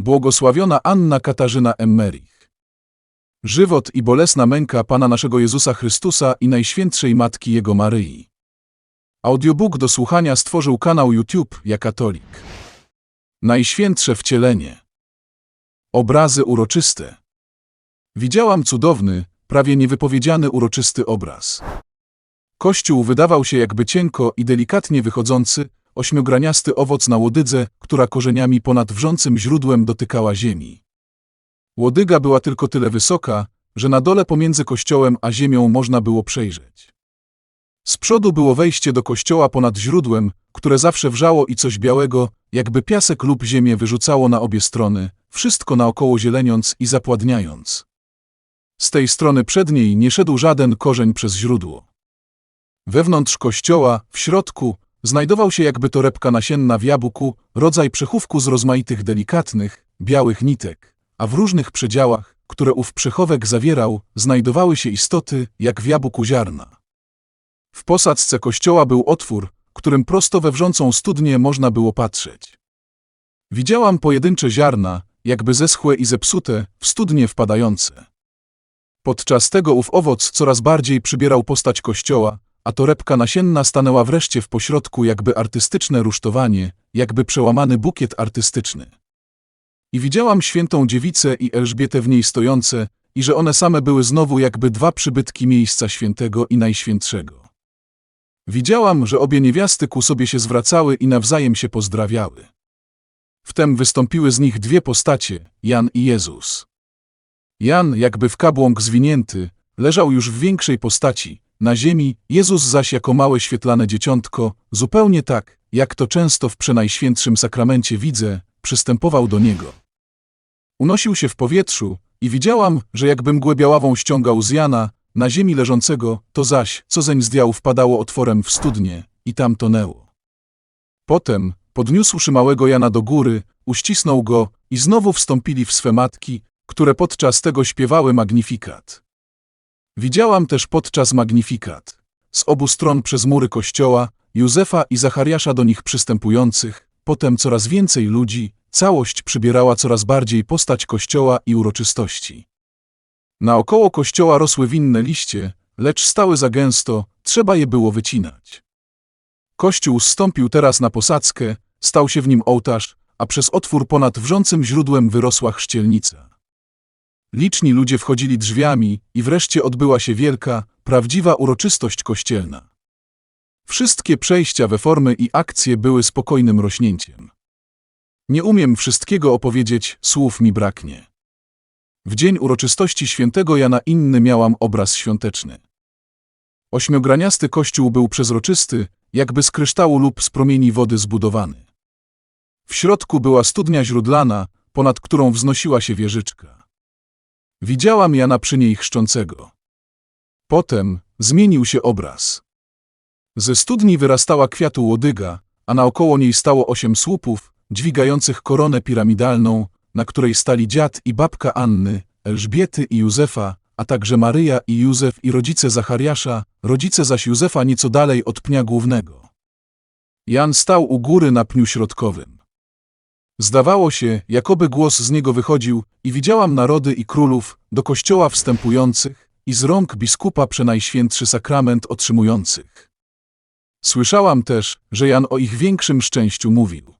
Błogosławiona Anna Katarzyna Emmerich. Żywot i bolesna męka Pana naszego Jezusa Chrystusa i Najświętszej Matki Jego Maryi. Audiobook do słuchania stworzył kanał YouTube Ja Katolik. Najświętsze wcielenie. Obrazy uroczyste. Widziałam cudowny, prawie niewypowiedziany uroczysty obraz. Kościół wydawał się jakby cienko i delikatnie wychodzący, ośmiograniasty owoc na łodydze, która korzeniami ponad wrzącym źródłem dotykała ziemi. Łodyga była tylko tyle wysoka, że na dole pomiędzy kościołem a ziemią można było przejrzeć. Z przodu było wejście do kościoła ponad źródłem, które zawsze wrzało i coś białego, jakby piasek lub ziemię wyrzucało na obie strony, wszystko naokoło zieleniąc i zapładniając. Z tej strony przedniej nie szedł żaden korzeń przez źródło. Wewnątrz kościoła, w środku, znajdował się jakby torebka nasienna w jabłku, rodzaj przechówku z rozmaitych delikatnych, białych nitek, a w różnych przedziałach, które ów przechowek zawierał, znajdowały się istoty, jak w jabłku ziarna. W posadzce kościoła był otwór, którym prosto we wrzącą studnię można było patrzeć. Widziałam pojedyncze ziarna, jakby zeschłe i zepsute, w studnie wpadające. Podczas tego ów owoc coraz bardziej przybierał postać kościoła, a torebka nasienna stanęła wreszcie w pośrodku jakby artystyczne rusztowanie, jakby przełamany bukiet artystyczny. I widziałam świętą dziewicę i Elżbietę w niej stojące, i że one same były znowu jakby dwa przybytki miejsca świętego i najświętszego. Widziałam, że obie niewiasty ku sobie się zwracały i nawzajem się pozdrawiały. Wtem wystąpiły z nich dwie postacie, Jan i Jezus. Jan, jakby w kabłąk zwinięty, leżał już w większej postaci, na ziemi, Jezus zaś jako małe świetlane dzieciątko, zupełnie tak, jak to często w przenajświętszym sakramencie widzę, przystępował do niego. Unosił się w powietrzu i widziałam, że jakby mgłę białawą ściągał z Jana, na ziemi leżącego, to zaś, co zeń zdjął, wpadało otworem w studnie i tam tonęło. Potem, podniósłszy małego Jana do góry, uścisnął go i znowu wstąpili w swe matki, które podczas tego śpiewały magnifikat. Widziałam też podczas magnifikat, z obu stron przez mury kościoła, Józefa i Zachariasza do nich przystępujących, potem coraz więcej ludzi, całość przybierała coraz bardziej postać kościoła i uroczystości. Naokoło kościoła rosły winne liście, lecz stały za gęsto, trzeba je było wycinać. Kościół zstąpił teraz na posadzkę, stał się w nim ołtarz, a przez otwór ponad wrzącym źródłem wyrosła chrzcielnica. Liczni ludzie wchodzili drzwiami i wreszcie odbyła się wielka, prawdziwa uroczystość kościelna. Wszystkie przejścia we formy i akcje były spokojnym rośnięciem. Nie umiem wszystkiego opowiedzieć, słów mi braknie. W dzień uroczystości świętego Jana inny miałam obraz świąteczny. Ośmiograniasty kościół był przezroczysty, jakby z kryształu lub z promieni wody zbudowany. W środku była studnia źródlana, ponad którą wznosiła się wieżyczka. Widziałam Jana przy niej chrzczącego. Potem zmienił się obraz. Ze studni wyrastała kwiatu łodyga, a naokoło niej stało osiem słupów, dźwigających koronę piramidalną, na której stali dziad i babka Anny, Elżbiety i Józefa, a także Maryja i Józef i rodzice Zachariasza, rodzice zaś Józefa nieco dalej od pnia głównego. Jan stał u góry na pniu środkowym. Zdawało się, jakoby głos z niego wychodził i widziałam narody i królów do kościoła wstępujących i z rąk biskupa przenajświętszy sakrament otrzymujących. Słyszałam też, że Jan o ich większym szczęściu mówił.